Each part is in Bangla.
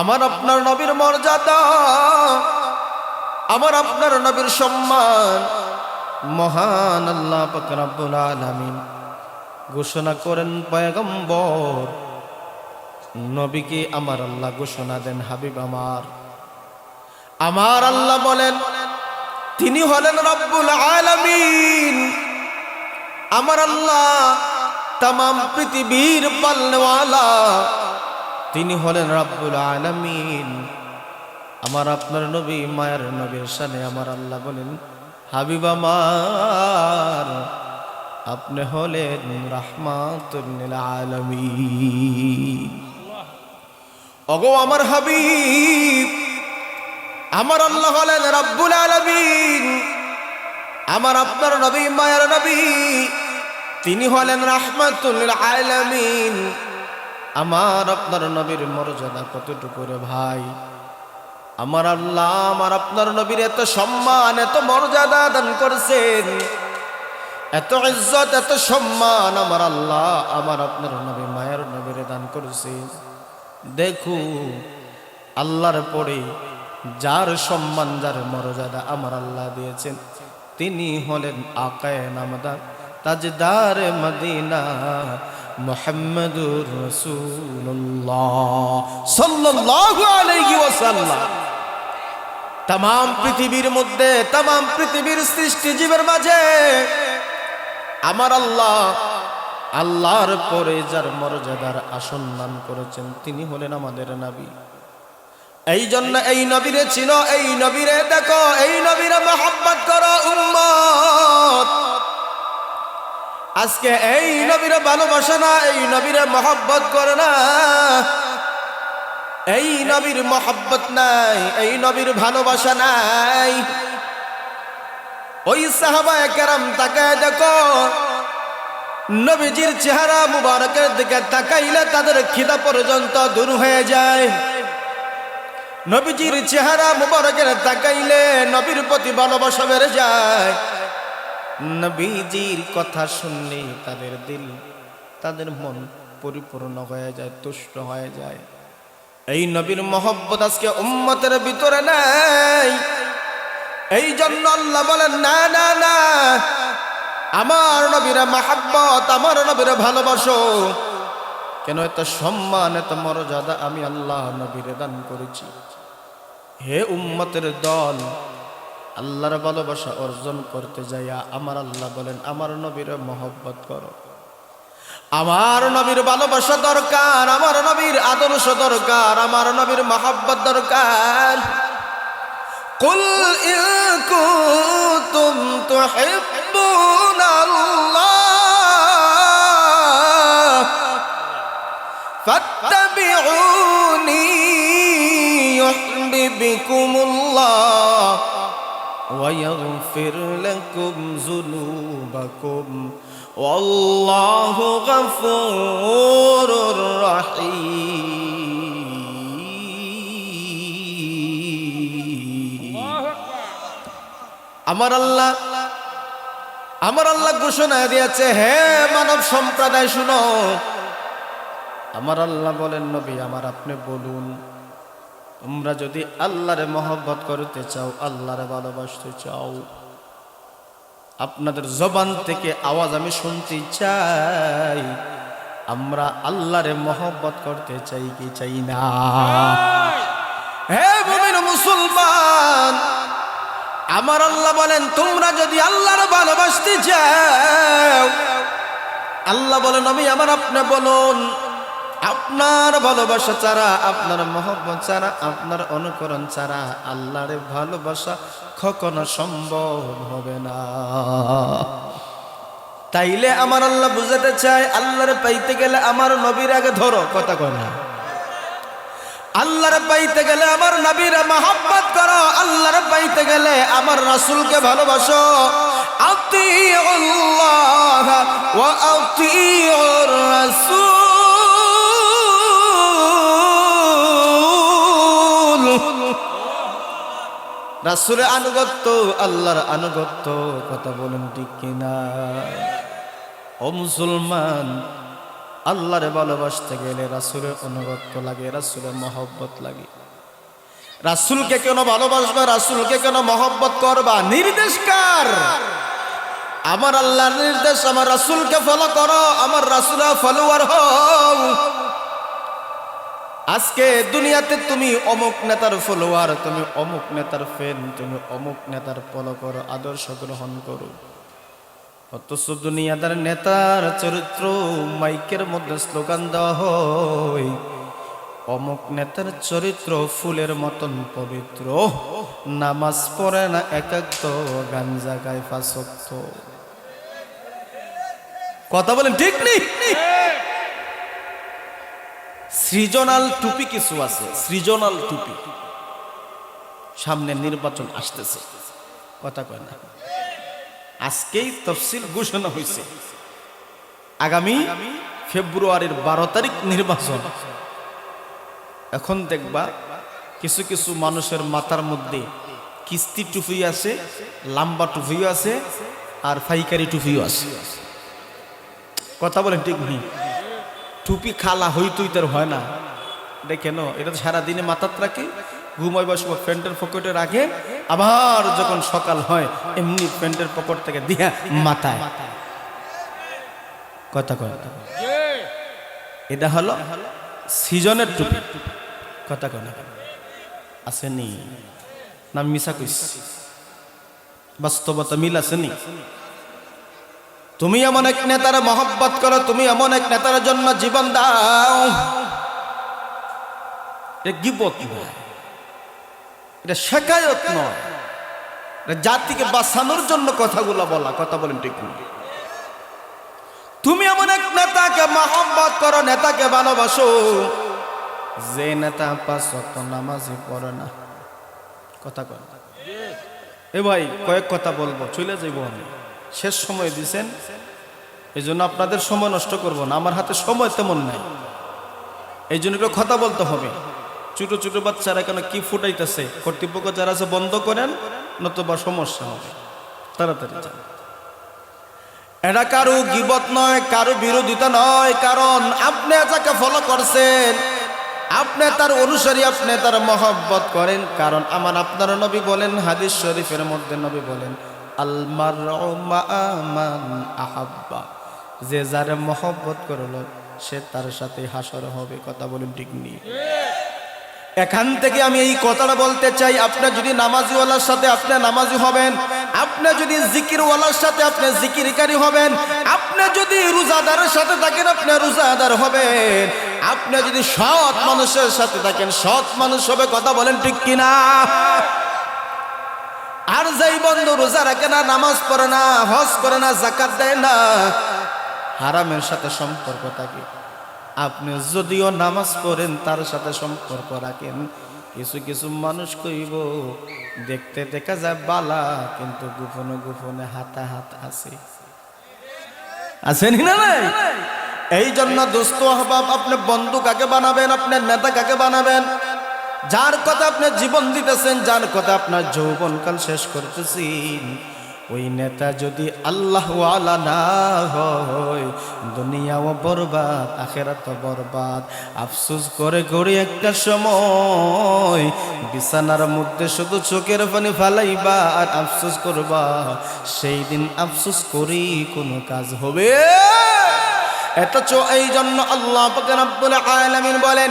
আমার আপনার নবীর মর্যাদা, আমার আপনার নবীর সম্মান। মহান আল্লাহ পাক রব্বুল আলামিন ঘোষণা করেন, পয়গম্বর, নবীকে আমার আল্লাহ ঘোষণা দেন, হাবিব আমার। আমার আল্লাহ বলেন, তিনি হলেন রব্বুল আলামিন। আমার আল্লাহ তাম পৃথিবীর পালনেওয়ালা তিনি হলেন রব্বুল আলামিন। আমার আপনার নবী, মায়ের নবীর সানে আমার আল্লাহ বলেন, হাবিব আমার, আপনি হলেন রাহমাতুল আলামিন। অগো আমার হাবিব, আমার আল্লাহ হলেন রব্বুল আলামিন। আমার আপনার নবী, মায়ের নবী, তিনি হলেন রাহমাতুল আলামিন। আমার আপনার নবীর মর্যাদা কতটুকু রে ভাই? আমার আল্লাহ, আমার আপনার নবীর এত সম্মান, এত মর্যাদা দান করছেন। এত ইজ্জত, এত সম্মান আমার আল্লাহ, আমার আপনার নবী মায়ের নবীর দান করেছেন। দেখু আল্লাহর পরে যার সম্মান, যার মর্যাদা আমার আল্লাহ দিয়েছেন, তিনি হলেন আকায় নামদার তাজদার মদিনা। মোহাম্মদুর রসুল্লাহ সাল্লাল্লাহু আলাইহি ওয়াসাল্লাম। তাম পৃথিবীর মধ্যে তাম পৃথিবীর সৃষ্টি জীবের মাঝে আমার আল্লাহ, আল্লাহর পরে যার মর্যাদার আসন দান করেছেন, তিনি হলেন আমাদের নবী। এই জন্য এই নবীরে ছিল এই নবীরে দেখো, এই নবীরে মহাব্বত করো উম্মত। আজকে এই নবীরে ভালোবাসে না, এই নবীরে মহব্বত করে না। এই নবীর মহব্বত নাই, এই নবীর ভালোবাসা নাই। ওই সাহাবা কেরাম তাকে দেখো, নবীজির চেহারা মুবারকের দিকে তাকাইলে তাদের খিদা পর্যন্ত দূর হয়ে যায়। নবীজির চেহারা মুবারকের তাকাইলে নবীর প্রতি ভালোবাসা বেড়ে যায়। নবীজির কথা শুনলে তাদের দিল, তাদের মন পরিপূর্ণ হয়ে যায়, তুষ্ট হয়ে যায়। এই নবীর মহব্বত আজকে উম্মতের ভিতরে নাই। এই জন্য আল্লাহ বলেন, না না না, আমার নবীরা মাহাব্বত, আমার নবীরা ভালোবাসো। কেন এত সম্মান, এত মর্যাদা আমি আল্লাহ নবীরে দান করেছি? হে উম্মতের দল আল্লাহর ভালোবাসা অর্জন করতে যাইয়া আমার আল্লাহ বলেন, আমার নবীর মহব্বত করো। আমার নবীর ভালোবাসা দরকার, আমার নবীর আদর্শ দরকার, আমার নবীর মহাব্বত দরকার। কুল কুতুম তুহিব্বুন আল্লাহ, ফাত্তাবিউনি ইউহিব্বুকুমুল্লাহ। ويغفر لكم ذنوبكم والله غفور رحيم আমার আল্লাহ আমার আল্লাহ ঘোষণা দিয়েছে হে মানব সম্প্রদায় শুনো আমার আল্লাহ বলেন নবী আমার আপনি বলুন তোমরা যদি আল্লাহরে মহব্বত করতে চাও, আল্লাহরে ভালোবাসতে চাও, আপনাদের জবান থেকে আওয়াজ আমি শুনতে চাই। আমরা আল্লাহরে মহব্বত করতে চাই কি চাই না? মুসলমান, আমার আল্লাহ বলেন, তোমরা যদি আল্লাহর ভালোবাসতে চাও, আল্লাহ বলেন, আমি আমার আপনি বলুন আপনার ভালোবাসা ছাড়া, আপনার মহব্বত ছাড়া, আপনার অনুকরণ ছাড়া আল্লাহর ভালোবাসা কখনো সম্ভব হবে না। তাইলে আমার আল্লাহ বুঝাতে চায়, আল্লাহর পাইতে গেলে আমার নবীর আগে ধরো, কথা কয় আল্লাহর পাইতে গেলে আমার নবীর মহাব্বত করো, আল্লাহর পাইতে গেলে আমার রাসূলকে ভালোবাসো। আতিউল্লাহ ওয়া আতিউর রাসূল। রাসূলের আনুগত্য, আল্লাহর আনুগত্য, কথা বলেন ঠিক কিনা? ও মুসলমান, আল্লাহরে ভালোবাসতে গেলে রাসুলের অনুগত্য লাগে, রাসুলের মহব্বত লাগে। রাসুলকে কেন ভালোবাসবে, রাসুলকে কেন মহব্বত করবা? নির্দেশ কার? আমার আল্লাহর নির্দেশ, আমার রাসুলকে ফলো করো, আমার রাসুলা ফলোয়ার হও। আজকে দুনিয়াতে তুমি অমুক নেতার ফলোয়ার তুমি অমুক নেতার ফ্যান তুমি অমুক নেতার ফলো করো আদর্শ গ্রহণ করো। অথচ দুনিয়াদার নেতার চরিত্র মাইকের মধ্যে স্লোগান দেওয়া হয়, অমুক নেতার চরিত্র ফুলের মতন পবিত্র, নামাজ পড়ে না একাক্ত গাঞ্জা গায়ে ফাঁসক্ত কথা বলেন ঠিক নেই? সৃজনাল টুপি কিছু আছে, সৃজনাল টুপি। সামনে নির্বাচন আসতেছে। কথা কয় না। আজকেই তফসিল ঘোষণা হয়েছে আগামী ফেব্রুয়ারির বারো তারিখ নির্বাচন। এখন দেখবা কিছু কিছু মানুষের মাথার মধ্যে কিস্তি টুপি আছে, লাম্বা টুপিও আছে, আর ফাইকারি টুপিও আছে। কথা বলেন ঠিক নেই? টুপি খালা হইতুই তার হয় না। কেন এটা তো সারাদিনে মাথাত রাখে। ঘুমাইবার সময় প্যান্টের পকেটে রাখে। আবার যখন সকাল হয়, এমনি প্যান্টের পকেট থেকে দিয়া মাথায়। কথা কয়। এটা হলো সিজনের টুপি। কথা কয় না আসেনি। না মিশা কইস। বাস্তবতা মিল আসেনি। তুমি এমন এক নেতার মহব্বত করো, তুমি এমন এক নেতার জন্য জীবন দাও। এটা গিবত এটা শেখায়ত নয়। জাতিকে বাঁচানোর জন্য কথাগুলো বলা, কথা বলেন ঠিক তুমি এমন এক নেতাকে মহব্বত করো, নেতাকে ভালোবাসো। যে নেতা পাঁচ অত নামাজই পড়ে না। কথা কয়। এ ভাই, কয়েক কথা বলব, চলে যাইব আমি। শেষ সময় দিছেন এই জন্য আপনাদের সময় নষ্ট করব না। আমার হাতে সময় তেমন নাই। এই জন্য একটু কথা বলতে হবে। ছোটো ছোটো বাচ্চারা কেন কি ফুটাইতেছে? কর্তৃপক্ষ যারা আছে, বন্ধ করেন, নতুবা সমস্যা হবে। তাড়াতাড়ি যান। এটা কারও গিবত নয়, কারও বিরোধিতা নয়, কারণ আপনি যাকে ফলো করছেন, আপনি তার অনুসারী, আপনি তার মহব্বত করেন। কারণ আমার আপনার নবী বলেন, হাদিস শরীফের মধ্যে নবী বলেন আলমার আহাব্বা। যে যারে মহব্বত করল, সে তার সাথে হাসর হবে, কথা বলেন ঠিক এখান থেকে আমি এই কথাটা বলতে চাই, আপনি যদি নামাজিওয়ালার সাথে আপনি নামাজি হবেন, আপনি যদি জিকিরওয়ালার সাথে আপনি জিকিরকারী হবেন, আপনি যদি রোজাদারের সাথে থাকেন, আপনি রোজাদার হবেন। আপনি যদি সৎ মানুষের সাথে থাকেন, সৎ মানুষ হবে, কথা বলেন ঠিক কিনা? আর যাই বন্ধু রোজা রাখে না, নামাজ পড়ে না, হজ করে না জাকাত দেয় না, হারামের সাথে সম্পর্ক থাকে। আপনি যদিও নামাজ পড়েন, তার সাথে সম্পর্ক রাখেন। কিছু কিছু মানুষ কইব, দেখতে দেখা যায় বালা, কিন্তু গোপনে গোপনে হাতা হাত আছে। আছেন না নাই? এই জন্য দোস্ত অহবাব আপনি বন্ধু কাকে বানাবেন আপনার নেতা কাকে বানাবেন? যার কথা আপনি জীবন দিতেছেন, যার কথা আপনার যৌবনকাল শেষ করতেছেন ওই নেতা যদি আল্লাহ আলা না হয়, দুনিয়াও বরবাদ আখেরাত বরবাদ। আফসুস করে করে একটা সময়, বিছানার মধ্যে শুধু চোখের পানি ফালাইবা আর আফসোস করবা। সেই দিন আফসুস করি কোনো কাজ হবে। এতচ এই জন্য আল্লাহ আলামিন বলেন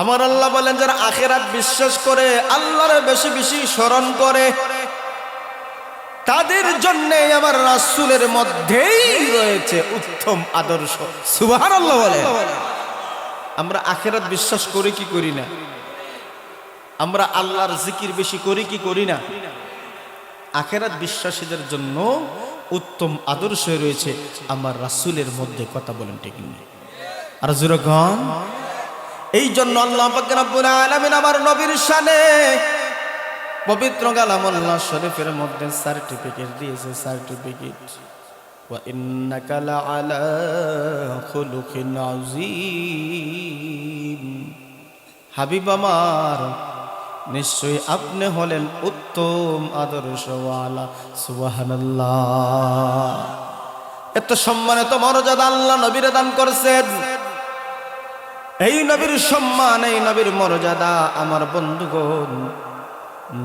আমার আল্লাহ বলেন, যারা আখেরাত বিশ্বাস করে, আল্লাহর বেশি বেশি স্মরণ করে, তাদের জন্য আমার রাসূলের মধ্যেই রয়েছে উত্তম আদর্শ। সুবহানাল্লাহ বলে আমরা আখেরাত বিশ্বাস করি কি করি না? আমরা আল্লাহর জিকির বেশি করি কি করি না? আখেরাত বিশ্বাসীদের জন্য উত্তম আদর্শ রয়েছে। আমার রাসূলের মধ্যে কথা বলেন ঠিক নেই আর জুরগণ এই জন্য আল্লাহ রব্বুল আলামিন আমার নবীর শানে পবিত্র কালামুল্লাহ শরীফের মধ্যে সার্টিফিকেট দিয়েছে, সার্টিফিকেট। ইন্নাকা লাআলা খুলুকিন আযীম। হাবিব আমার, নিশ্চয়ই আপনি হলেন উত্তম আদর্শওয়ালা, সুবহানাল্লাহ। এত সম্মানিত মর্যাদা আল্লাহ নবীরে দান করছেন। এই নবীর সম্মান, এই নবীর মর্যাদা আমার বন্ধুগণ।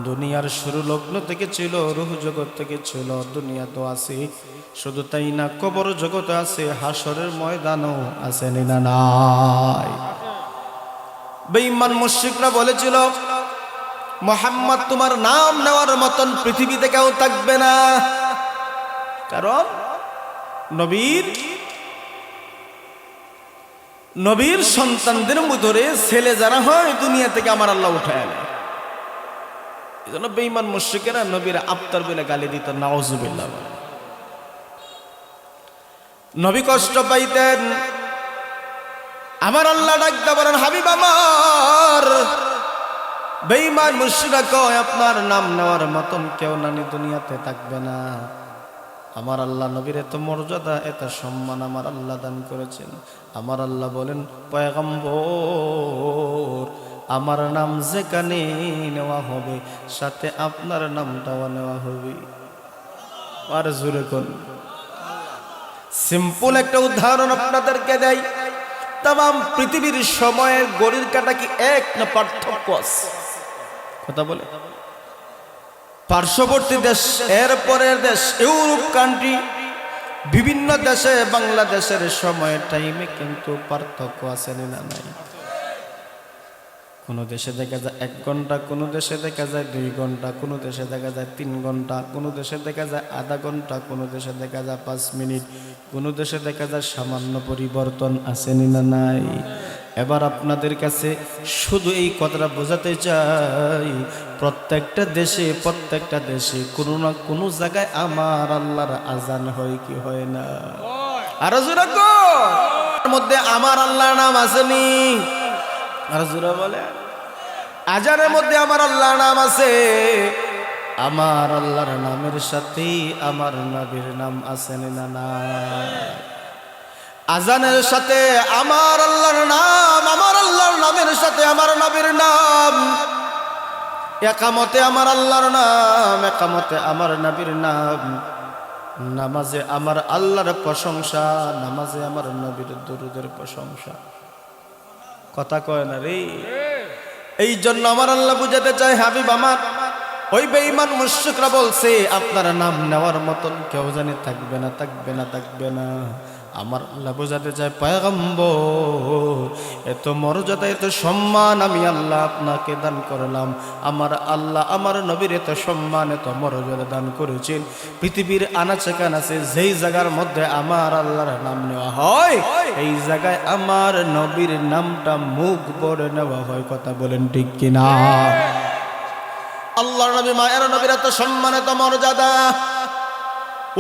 দুনিয়ার শুরু লগ্ন থেকে ছিল, রুহ জগৎ থেকে ছিল, দুনিয়া তো আছে। শুধু তাই না, কবর জগতে আছে, হাসরের ময়দানও আছে না নাই। বেঈমান মুশরিকরা বলেছিল, মোহাম্মদ, তোমার নাম নেওয়ার মতন পৃথিবীতে কেউ থাকবে না। কারণ নবীর নবীর সন্তানদের মধ্যে ছেলে যারা হয়, দুনিয়া থেকে আমার আল্লাহ উঠায় নেয় এই জন্য বেইমান মুশ্রিকেরা নবীর আফতার বলে গালি দিত নাওজুবিল্লাহ নবী কষ্ট পাইতেন। আমার আল্লাহ ডাকতে বলেন, হাবিব আমার। বেইমান মুশ্রিকরা কয়, আপনার নাম নেওয়ার মতন কেউ নানি দুনিয়াতে থাকবে না। আমার আল্লাহ নবীর এত মর্যাদা, এত সম্মান আমার আল্লাহ দান করেছেন। আমার আল্লাহ বলেন, পয়গম্বর, আমার নাম যেখানে নেওয়া হবে, সাথে আপনার নামটাও নেওয়া হবে। আর জুড়ে কোন? সিম্পল একটা উদাহরণ আপনাদেরকে দেয় তাম পৃথিবীর সময়ের গড়ির কাটা কি এক না পার্থক্য আছে? কথা বলে। পার্শ্ববর্তী দেশ এর পরের দেশ, ইউরোপ কান্ট্রি বিভিন্ন দেশে, বাংলাদেশের সময়ের টাইমে কিন্তু পার্থক্য আছে না নাই। কোনো দেশে দেখা যায় এক ঘণ্টা, কোনো দেশে দেখা যায় দুই ঘণ্টা, কোনো দেশে দেখা যায় তিন ঘণ্টা, কোনো দেশে দেখা যায় আধা ঘণ্টা, কোনো দেশে দেখা যায় পাঁচ মিনিট, কোনো দেশে দেখা যায় সামান্য পরিবর্তন আছে না নাই। এবার আপনাদের কাছে শুধু এই কথাটা বোঝাতে চাই, প্রত্যেকটা দেশে প্রত্যেকটা দেশে কোনো না কোনো জায়গায় আমার আল্লাহর আজান হয় কি হয় না? আরও জোরা মধ্যে আমার আল্লাহর নাম আসেনি। আর জোরা বলে আজানের মধ্যে আমার আল্লাহর নাম আছে। আমার আল্লাহর নামের সাথে আমার নবীর নাম আছেন না না আজানের সাথে আমার আল্লাহর নাম, আমার আল্লাহর নামের সাথে আমার নবীর নাম। একামতে আমার আল্লাহর নাম, একামতে আমার নবীর নাম। নামাজে আমার আল্লাহর প্রশংসা, নামাজে আমার নবীর দরুদের প্রশংসা। কথা কয় না রে? এই জন্য আমার আল্লাহ বুঝাতে চায়, হাবিব আমার, ওই বেঈমান মুশরিকরা বলছে, আপনার নাম নেওয়ার মতন কেউ জানি থাকবে না থাকবে না থাকবে না। আমার আল্লাহ বোঝাতে চায়, পয়গম্বর, এত মর্যাদা, এত সম্মান আমি আল্লাহ আপনাকে দান করলাম। আমার আল্লাহ আমার নবীর এত সম্মান, এত মর্যাদা দান করেছেন। পৃথিবীর আনাচে কানাচে যেই জায়গার মধ্যে আমার আল্লাহর নাম নেওয়া হয়, এই জায়গায় আমার নবীর নামটা মুখ বড় নেওয়া হয়, কথা বলেন ঠিক কিনা? আল্লাহর নবী, মায়ের নবীর এত সম্মান, এত মর্যাদা।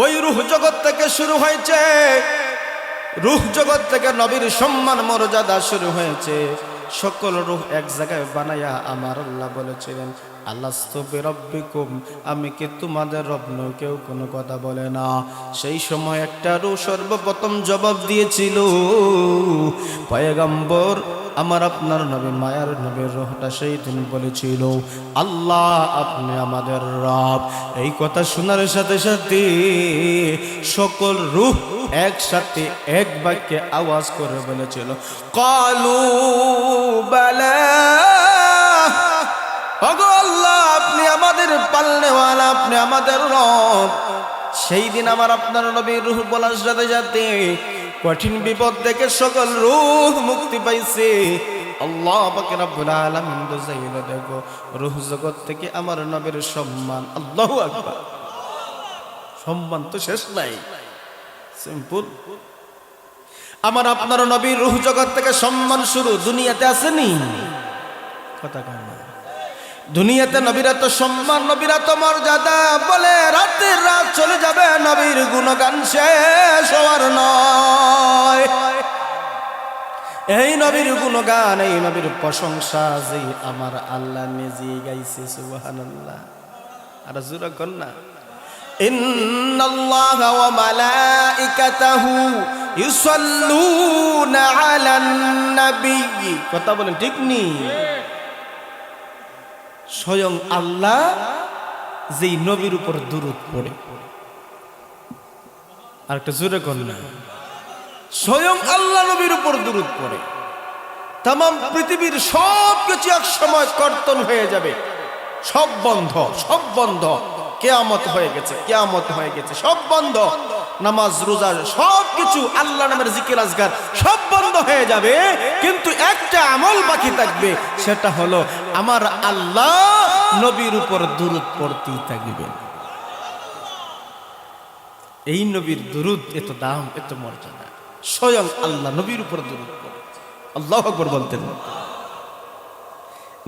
ওই রুহ জগৎ থেকে শুরু হয়েছে। রুহ জগৎ থেকে নবীর সম্মান, মর্যাদা শুরু হয়েছে। সকল রুহ এক জায়গায় বানাইয়া আমার আল্লাহ বলেছিলেন রব্বিকুম আমি কি তোমাদের রব কেউ কোনো কথা বলে না। সেই সময় একটা রু সর্বপ্রথম জবাব দিয়েছিল, পয়গম্বর আমার আপনার নবী মায়ার নবীর রহটা সেই দিন বলেছিল, আল্লাহ, আপনি আমাদের রব। এই কথা শোনার সাথে সাথে সকল রূহ একসাথে এক বাক্যে আওয়াজ করে বলেছিল, কালু বালা আপনি আমাদের পালনেওয়ালা, আপনি আমাদের রব। সেই দিন আমার আপনার নবীর রুহ বলার সাথে সাথে কঠিন বিপদ থেকে সকল রুহ মুক্তি পাইছে। আল্লাহ পাকে রব্বুল আলামিন বুঝাইল, দেখো, রুহ জগৎ থেকে আমার নবীর সম্মান। আল্লাহু আকবার। সম্মান তো শেষ নাই। সিম্পল আমার আপনার নবীর রুহ জগৎ থেকে সম্মান শুরু দুনিয়াতে আসেনি। কথা কয় দুনিয়াতে নবীরা তো সম্মান নবীরা তো মর্যাদা বলে রাতের রাত চলে যাবে নবীর গুণগান শেষ হওয়ার নয় এই নবীর গুণগান এই নবীর প্রশংসা যে আমার আল্লাহ নিজে গাইছে সুবহানাল্লাহ আর জোরা কর না إن الله وملائكته يصلون على النبي কথা বলেন ঠিক নি স্বয়ং আল্লাহ যেই নবীর উপর দুরুদ পড়ে। আর একটা জোরে না। স্বয়ং আল্লাহ নবীর উপর দুরুদ পড়ে। তাম পৃথিবীর সব কিছু এক সময় কর্তন হয়ে যাবে। সব বন্ধ সব বন্ধ। কেয়ামত হয়ে গেছে, কেয়ামত হয়ে গেছে। সব বন্ধ। নামাজ, রোজা, সব কিছু আল্লাহ নামের জিকির, আজগার, সব বন্ধ হয়ে যাবে। কিন্তু একটা আমল বাকি থাকবে, সেটা হলো আমার আল্লাহ নবীর উপর দুরুদ পড়তেই থাকবে। এই নবীর দুরুদ, এত দাম, এত মর্যাদা। স্বয়ং আল্লাহ নবীর উপর দুরুদ আল্লাহ আকবর বলতেন।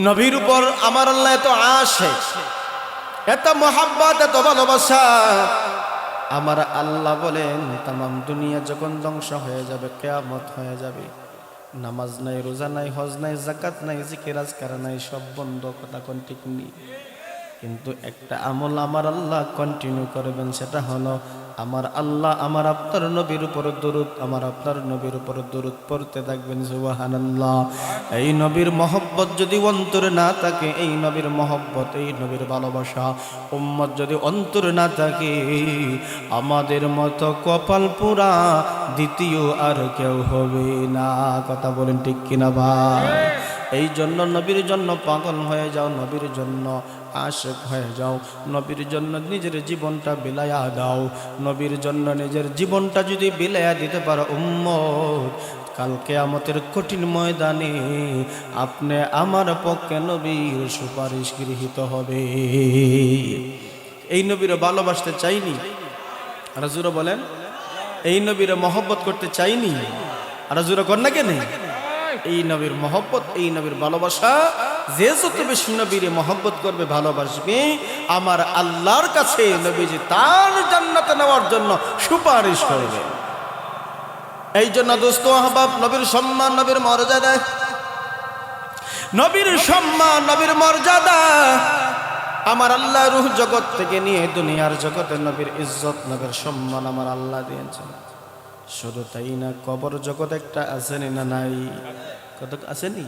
নবীর উপর আমার আল্লাহ এত আসে এত মহাব্বত, এত ভালোবাসা। আমার আল্লাহ বলেন তাম দুনিয়া যখন ধ্বংস হয়ে যাবে, কেয়ামত হয়ে যাবে। নামাজ নাই, রোজা নাই, হজ নাই জাকাত নাই, জিকির, আজকার নাই, সব বন্ধ, কথা কোন ঠিক নেই। কিন্তু একটা আমল আমার আল্লাহ কন্টিনিউ করবেন, সেটা হলো আমার আল্লাহ আমার আপনার নবীর উপর দরুদ, আমার আপনার নবীর উপর দরুদ পড়তে থাকবেন, সুবহানাল্লাহ। এই নবীর মহব্বত যদি অন্তরে না থাকে, এই নবীর মহব্বত, এই নবীর ভালোবাসা, উম্মত যদি অন্তরে না থাকে, আমাদের মতো কপাল পুরা দ্বিতীয় আর কেউ হবে না। কথা বলেন ঠিক কিনা ভাই? এই জন্য নবীর জন্য পাগল হয়ে যাও, নবীর জন্য আশেক হয়ে যাও, নবীর জন্য নিজের জীবনটা বিলায়া দাও, নবীর জন্য নিজের জীবনটা যদি বিলায়া দিতে পারো উম্মত কালকে আমাদের কঠিন ময়দানে আপনি আমার পক্ষে নবীর সুপারিশ গৃহীত হবে। এই নবীর ভালোবাসতে চাইনি? রাজুরা বলেন, এই নবীর মহব্বত করতে চাইনি? রাজুরা কর না কেন? এই নবীর মহব্বত, এই নবীর ভালোবাসা যে যত বেশি নবীর মহব্বত করবে, ভালোবাসবে, আমার আল্লাহর কাছে নবীজি তার জান্নাতে নেওয়ার জন্য সুপারিশ করবে। এই জন্য দোস্ত, আহবাব, নবীর সম্মান, নবীর মর্যাদা। নবীর সম্মান, নবীর মর্যাদা। আমার আল্লাহ রুহ জগৎ থেকে নিয়ে দুনিয়ার জগতে নবীর ইজ্জত, নবীর সম্মান আমার আল্লাহ দিয়েছেন। শুধু তাই না, কবর জগৎ একটা আসেনি না নাই? কত আসেনি?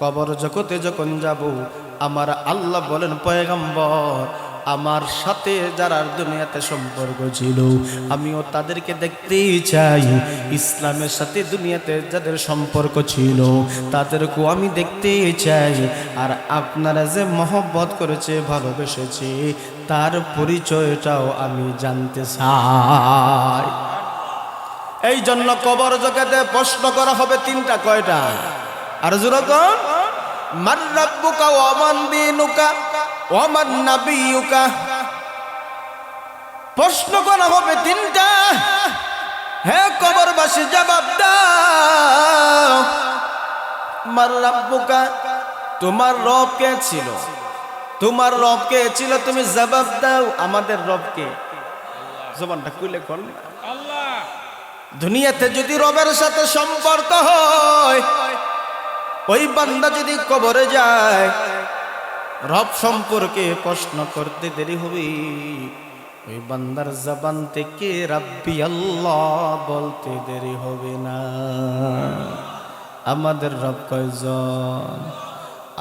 কবর জগতে যখন যাব, আমার আল্লাহ বলেন, পয়গম্বর, আমার সাথে যারা দুনিয়াতে সম্পর্ক ছিল, আমিও তাদেরকে দেখতেই চাই। ইসলামের সাথে দুনিয়াতে যাদের সম্পর্ক ছিল, তাদেরকেও আমি দেখতে চাই। আর আপনারা যে মহব্বত করেছে, ভালোবেসেছে, তার পরিচয়টাও আমি জানতে চাই। এই জন্য কবর জগতে প্রশ্ন করা হবে তিনটা, কয়টা? আর যেরকম মান রাব্বুকা ওয়া মান দিনুকা ওয়া মান নাবিয়ুকা। প্রশ্ন করা হবে তিনটা, হে কবরবাসী, জবাব দাও। মার রাব্বুকা, তোমার রব কে ছিল? তোমার রব কে ছিল, তুমি জবাব দাও, আমাদের রবকে জবানটা খুলে কর না। দুনিয়াতে যদি রবের সাথে সম্পর্ক হয়, ওই বান্দা যদি কবরে যায়, রব সম্পর্কে প্রশ্ন করতে দেরি হবে। ওই বান্দার জবান থেকে রাব্বি আল্লাহ বলতে দেরি হবে না। আমাদের রব কয়জন?